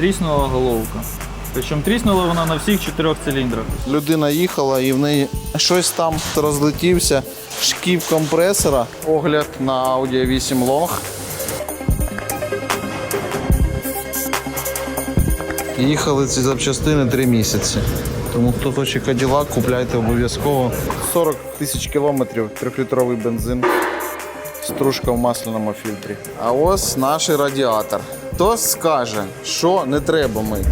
Тріснула головка. Причому тріснула вона на всіх чотирьох циліндрах. Людина їхала і в неї щось там розлетівся. Шків компресора. Огляд на Audi 8 Long. Їхали ці запчастини 3 місяці. Тому хто хоче Cadillac, купляйте обов'язково. 40 тисяч кілометрів, 3-літровий бензин. Стружка в масляному фільтрі. А ось наш радіатор. Хто скаже, що не треба мити?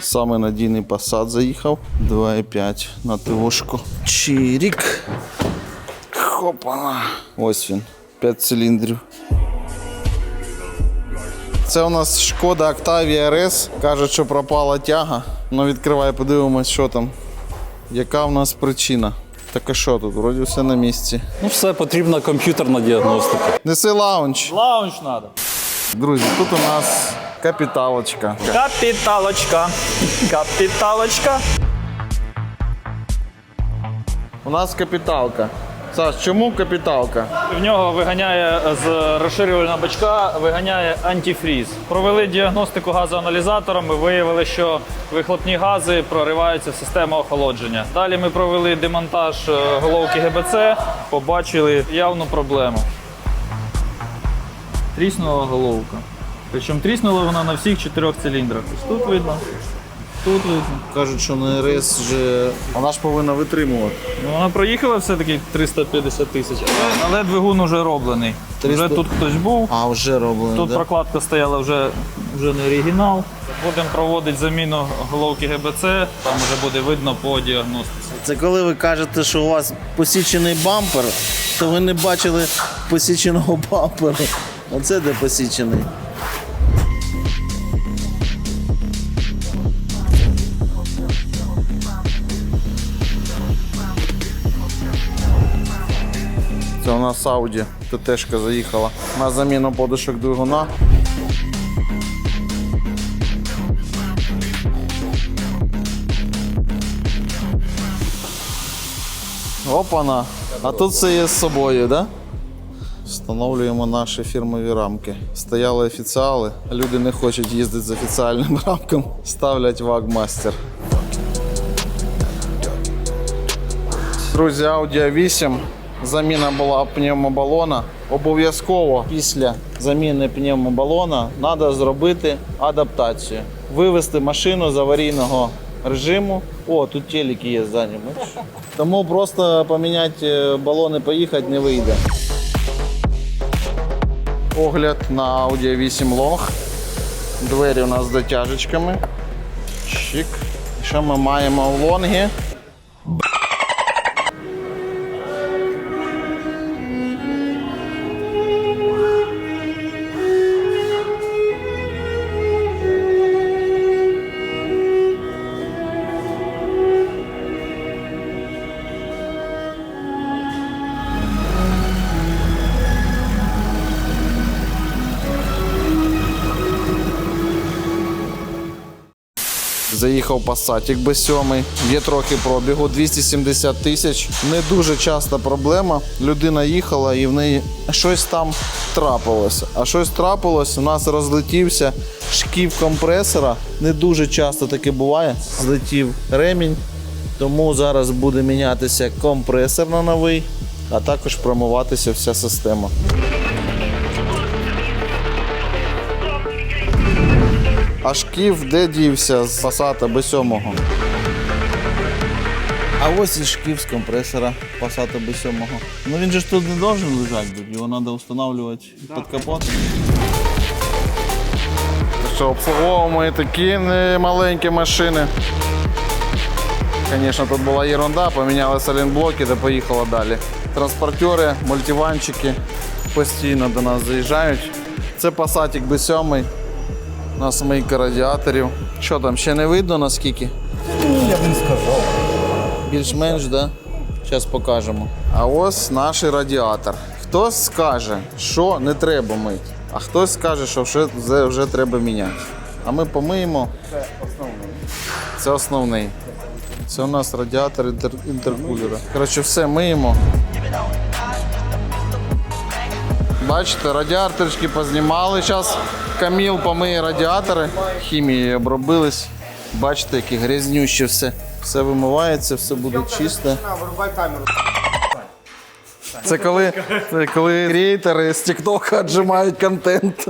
Саме надійний посад заїхав. 2,5 на ТОшку. Чирік. Хопа. Ось він. 5 циліндрів. Це у нас шкода Octavia RS. Кажуть, що пропала тяга. Ну відкривай, подивимось, що там. Яка в нас причина? Так а що тут? Вроді все на місці. Ну, все потрібна комп'ютерна діагностика. Неси лаунч. Лаунч треба. Друзі, тут у нас капіталочка. Капіталочка. Капіталочка. У нас капіталка. Саш, чому капіталка? В нього виганяє з розширювального бачка, виганяє антифріз. Провели діагностику газоаналізаторами, виявили, що вихлопні гази прориваються в систему охолодження. Далі ми провели демонтаж е, головки ГБЦ, побачили явну проблему. Тріснула головка. Причому тріснула вона на всіх чотирьох циліндрах. Ось Тут видно, тут. Кажуть, що на РС вже вона ж повинна витримувати. Ну, Вона проїхала все-таки 350 тисяч, але, але двигун вже роблений. 300. Вже тут хтось був. А, вже роблено. Тут да? прокладка стояла вже, вже не оригінал. Будемо проводити заміну головки ГБЦ, там вже буде видно по діагностиці. Це коли ви кажете, що у вас посічений бампер, то ви не бачили посіченого бамперу. Оце де посічений. У нас ТТшка заїхала на заміну подушок двигуна. Опана. А тут все є з собою, да? Встановлюємо наші фірмові рамки. Стояли офіціали, люди не хочуть їздити з офіціальним рамком, ставлять вагмастер. Друзі, Audi 8. Заміна була пневмобалона. Обов'язково після заміни пневмобалона треба зробити адаптацію. Вивести машину з аварійного режиму. О, тут телеки є ззаді. Тому просто поміняти е, балон і поїхати не вийде. Огляд на Audi 8 Long. Двері у нас з дотяжечками. Чик. Що ми маємо в лонгі? Заїхав Passatик B7, є трохи пробігу, 270 тисяч. Не дуже часта проблема. Людина їхала і в неї щось там трапилося. А щось трапилось, у нас розлетівся шків компресора. Не дуже часто таке буває. Злетів ремінь. Тому зараз буде мінятися компресор на новий, а також промиватися вся система. А шків де дівся з Passat B7? А ось і шків з компресора Passat B7. Ну він же ж тут не должен лежати, його треба встановлювати під капот. Що, обслуговуємо і такі маленькі машини. Звісно, тут була ерунда, поміняли салінблоки та поїхала далі. Транспортери, мультиванчики постійно до нас заїжджають. Це Passat B7. У нас мийка радіаторів. Що там, ще не видно наскільки? Я б не сказав. Більш-менш, так? Да? Зараз покажемо. А ось наш радіатор. Хтось скаже, що не треба мити, а хтось скаже, що вже, вже, вже треба міняти. А ми помиємо. Це основний. Це основний. Це у нас радіатор інтер, інтеркулера. Коротше, все миємо. Бачите, радіаторчики познімали. Зараз Каміл помиє радіатори, хімією обробились. Бачите, які грязнющі все. Все вимивається, все буде чисто. Це коли, це коли креатори з Тіктока віджимають контент.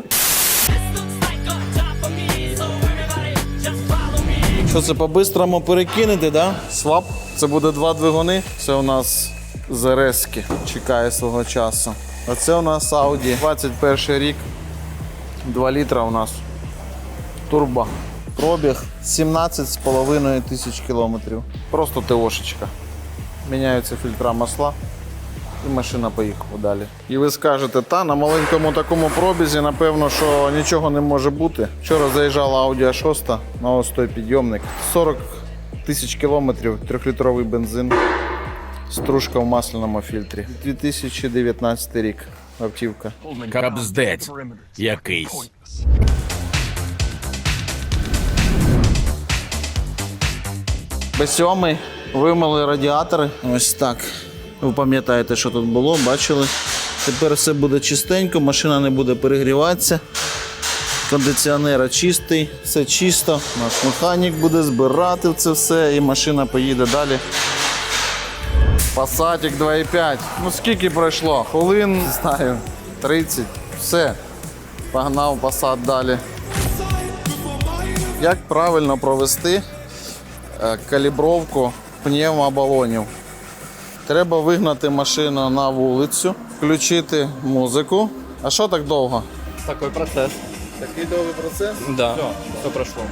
Що це по-бистрому перекинути, да? Свап. Це буде два двигуни. Це у нас ЗРСки. Чекає свого часу. А це у нас Audi 21 рік. 2 літра у нас. Турбо. Пробіг 17,5 тисяч кілометрів. Просто ТОшечка. Міняються фільтра масла. І машина поїхала далі. І ви скажете, та на маленькому такому пробізі, напевно, що нічого не може бути. Вчора заїжджала Audi a 6 на ось той підйомник. 40 тисяч кілометрів, трьохлітровий бензин, стружка в масляному фільтрі. 2019 рік. Автівка. Карабздець якийсь. Б7 вимили радіатори. Ось так. Ви пам'ятаєте, що тут було, бачили. Тепер все буде чистенько, машина не буде перегріватися. Кондиціонер чистий, все чисто. Наш механік буде збирати це все і машина поїде далі. Пасатік 2,5. Ну скільки пройшло? Хвилин, не знаю, 30. Все. Погнав пасат далі. Як правильно провести е, калібровку пневмобалонів. Треба вигнати машину на вулицю, включити музику. А що так довго? Такий процес. Такий довгий процес? Да. Все пройшло.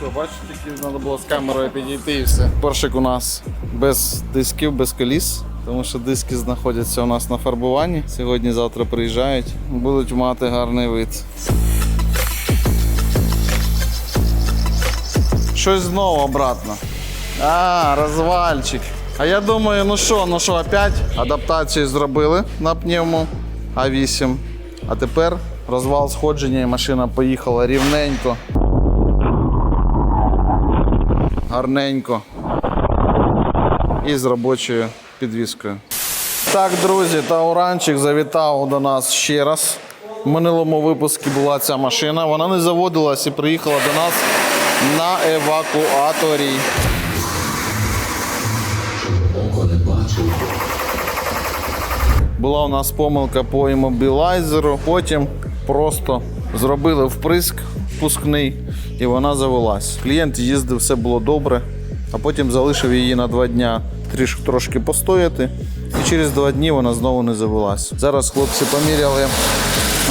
Все, бачиш, тільки треба було з камерою підійти і все. Поршик у нас без дисків, без коліс, тому що диски знаходяться у нас на фарбуванні. Сьогодні-завтра приїжджають, будуть мати гарний вид. Щось знову обратно. А, розвальчик. А я думаю, ну що, ну що, опять адаптацію зробили на пневму А8. А тепер розвал сходження і машина поїхала рівненько. Гарненько. І з робочою підвіскою. Так, друзі, Тауранчик завітав до нас ще раз. В минулому випуску була ця машина. Вона не заводилась і приїхала до нас на евакуаторі. Була у нас помилка по іммобілайзеру, потім просто зробили вприск впускний і вона завелась. Клієнт їздив, все було добре, а потім залишив її на два дня трошки постояти. І через два дні вона знову не завелась. Зараз хлопці поміряли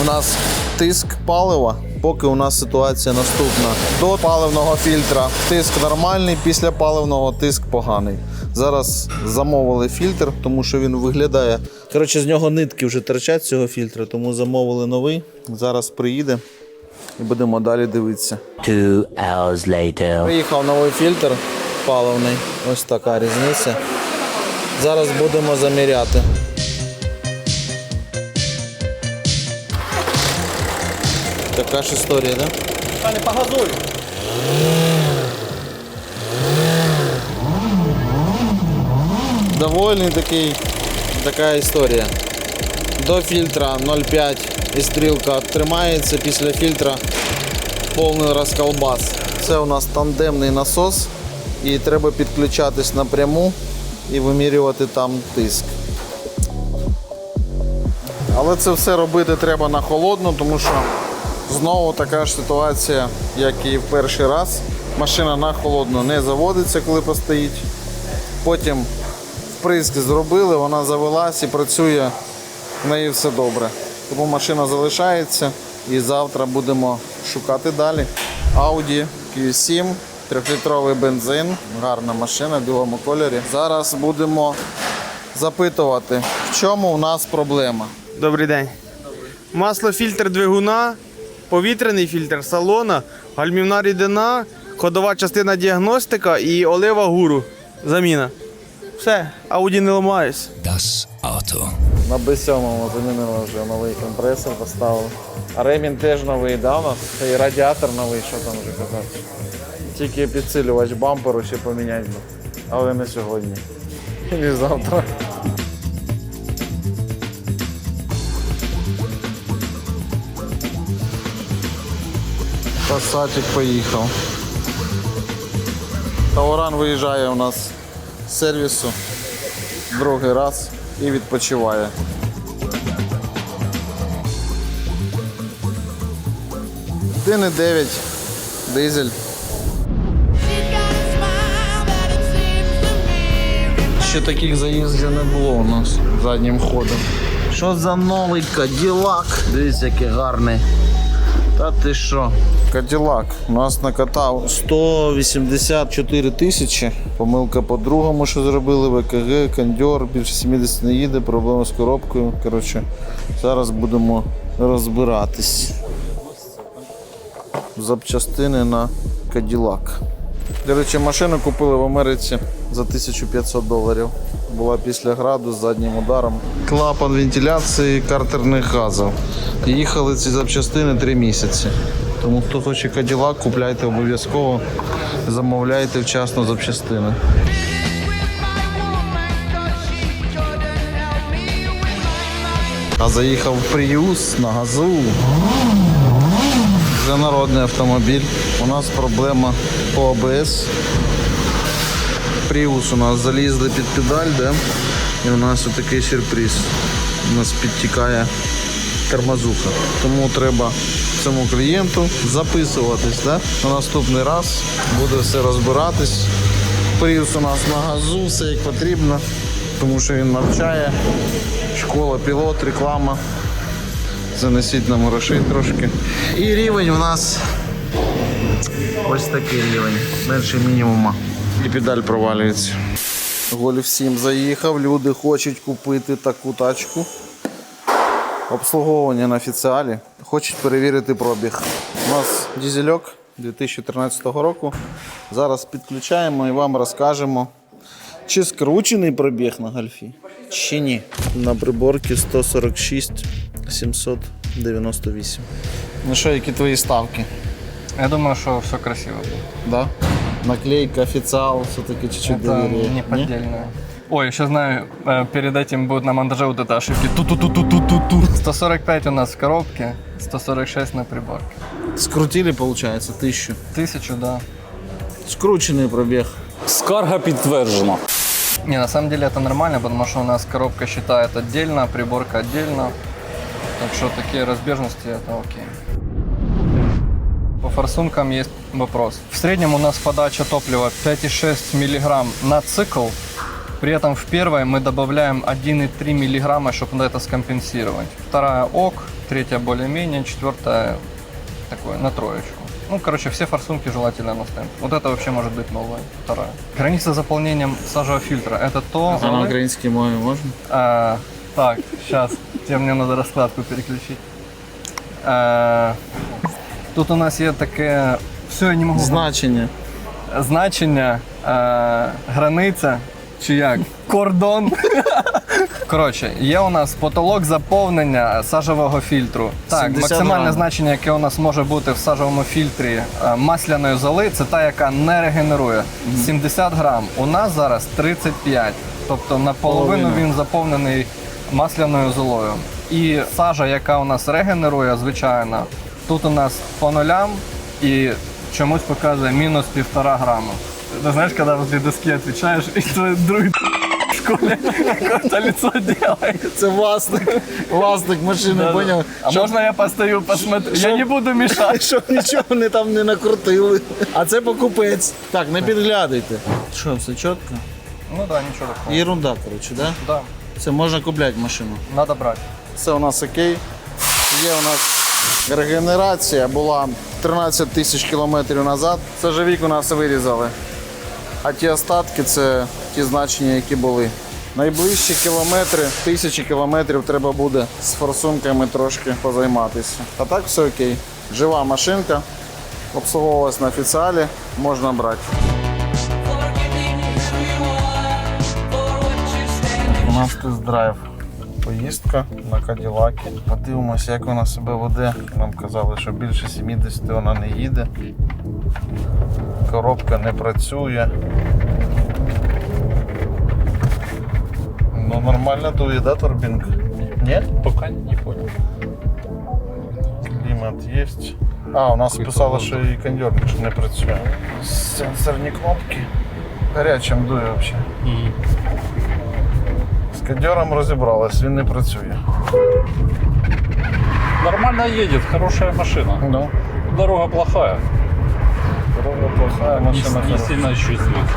у нас тиск палива. Поки у нас ситуація наступна. До паливного фільтра тиск нормальний, після паливного тиск поганий. Зараз замовили фільтр, тому що він виглядає. Коротше, з нього нитки вже торчать цього фільтру, тому замовили новий. Зараз приїде і будемо далі дивитися. Two hours later. Приїхав новий фільтр паливний. Ось така різниця. Зараз будемо заміряти. Така ж історія, так? Да? Пане, погазуй. Довольний такий, така історія. До фільтра 0,5 і стрілка тримається, після фільтра повний розколбас. Це у нас тандемний насос і треба підключатись напряму і вимірювати там тиск. Але це все робити треба на холодну, тому що знову така ж ситуація, як і в перший раз. Машина на холодну не заводиться, коли постоїть. Потім вприск зробили, вона завелась і працює, в неї все добре. Тому машина залишається і завтра будемо шукати далі. Audi Q7, 3-літровий бензин, гарна машина в білому кольорі. Зараз будемо запитувати, в чому у нас проблема. Добрий день. Маслофільтр двигуна, повітряний фільтр салона, гальмівна рідина, ходова частина діагностика і олива гуру. Заміна. Все, Ауді не ламаюсь. Das Auto. На B7 замінили вже новий компресор, поставили. Ремінь теж новий дав нас. І радіатор новий, що там вже казати. Тільки підсилювач бамперу ще поміняти. Але не сьогодні. І не завтра. Пасатик поїхав. Тауран виїжджає у нас з сервісу другий раз і відпочиває. Дини 9, дизель. Ще таких заїздів не було у нас заднім ходом. Що за новий Каділак? Дивіться, який гарний. Та ти що? Каділак нас накатав 184 тисячі. Помилка по-другому, що зробили ВКГ, кондьор, більше 70 не їде, проблема з коробкою. Коротше, зараз будемо розбиратись. Запчастини на Каділак. До речі, машину купили в Америці за 1500 доларів. Була після граду з заднім ударом. Клапан вентиляції картерних газів. Їхали ці запчастини 3 місяці. Тому хто хоче Каділак, купляйте обов'язково, замовляйте вчасно запчастини. А заїхав Prius на газу. Вже народний автомобіль. У нас проблема по АБС. Prius у нас залізли під педаль, да? і у нас отакий сюрприз. У нас підтікає тормозуха. Тому треба цьому клієнту записуватись. Да? На наступний раз буде все розбиратись. Prius у нас на газу, все як потрібно, тому що він навчає. Школа, пілот, реклама. Занесіть нам грошей трошки. І рівень у нас ось такий рівень. Менше мінімума. І педаль провалюється. Гольф 7 заїхав, люди хочуть купити таку тачку. Обслуговування на офіціалі. Хочуть перевірити пробіг. У нас дізельок 2013 року. Зараз підключаємо і вам розкажемо, чи скручений пробіг на гольфі, чи ні. На приборці 146 798. Ну що, які твої ставки? Я думаю, что все красиво. Да? Наклейка, официал, все-таки чуть-чуть Это доверие. не поддельное. Ой, еще знаю, э, перед этим будет на монтаже вот это ошибки. Ту-ту-ту-ту-ту-ту. 145 у нас в коробке, 146 на приборке. Скрутили, получается, тысячу. Тысячу, да. Скручений пробіг. Скарга підтверджена. Не, на самом деле это нормально, потому что у нас коробка считает отдельно, приборка отдельно. Так что такие разбежности это окей. По форсункам есть вопрос. В среднем у нас подача топлива 5,6 мг на цикл. При этом в первой мы добавляем 1,3 мг, чтобы это скомпенсировать. Вторая ок, третья более-менее, четвертая такой на троечку. Ну, короче, все форсунки желательно на стенд. Вот это вообще может быть новая, вторая. Граница с заполнением сажевого фильтра. Это то... А на українській мові можна? А, так, сейчас. Тебе мне надо раскладку переключить. А, тут у нас є таке. Все, я не можу. Значення. Значення, а, границя. Чи як? Кордон. Коротше, є у нас потолок заповнення сажевого фільтру. Так, 70 максимальне грам. значення, яке у нас може бути в сажевому фільтрі е, масляної золи, це та, яка не регенерує. 70 грам. У нас зараз 35. Тобто наполовину Половина. він заповнений масляною золою. І сажа, яка у нас регенерує, звичайно, тут у нас по нулям і чомусь показує мінус півтора граму. Ти знаєш, коли возле доски відповідаєш, і твій друг в школі какое-то лицо делает. Це власник, власник машини, поняв? А можна я постою, посмотрю? Я не буду мешать. Щоб нічого вони там не накрутили. А це покупець. Так, не підглядайте. Що, все чітко? Ну да, нічого такого. Єрунда, коротше, да? Да, Це можна купляти машину. надо брати. Все у нас окей. Є у нас регенерація, була 13 тисяч кілометрів назад. Сажовік у нас вирізали. А ті остатки це ті значення, які були. Найближчі кілометри, тисячі кілометрів треба буде з форсунками трошки позайматися. А так все окей. Жива машинка, обслуговувалась на офіціалі, можна брати. У нас тест-драйв. Поїздка на Каділакі. Подивимося, як вона себе веде. Нам казали, що більше 70 вона не їде. Коробка не працює. Ну нормально дує, да, турбінка? Ні? Пока не понял. Клімат є. А, у нас писало, що і кондьорник не працює. Сенсорні кнопки. Гарячим дує взагалі. З кондьором розібралась, він не працює. Нормально едет, хорошая машина. Ну, Дорога плохая. дорога плохая, Не, машина не хороша. сильно чувствуется.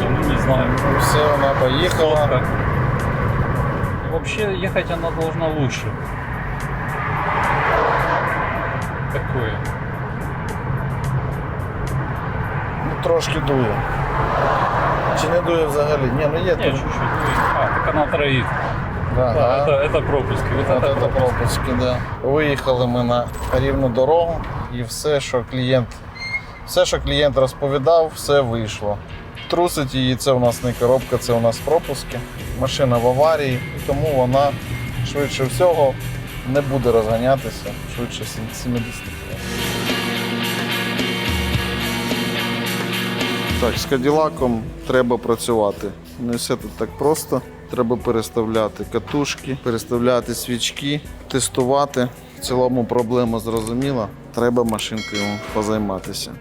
Ну, не знаю. Все, вона поїхала. Как? Вообще ехать она должна лучше. Такое. трошки дує. Чи не дує взагалі? Ні, ну є Не, тут. чуть-чуть. А, так она троит. Да, Да, да. это, это пропуски. Вот От это це пропуски, да. Виїхали ми на рівну дорогу і все, що клієнт, все, що клієнт розповідав, все вийшло. Трусить її, це у нас не коробка, це у нас пропуски. Машина в аварії, і тому вона швидше всього не буде розганятися швидше 70 Так, з Каділаком треба працювати. Не все тут так просто. Треба переставляти катушки, переставляти свічки, тестувати. В цілому проблема зрозуміла. Треба машинкою позайматися.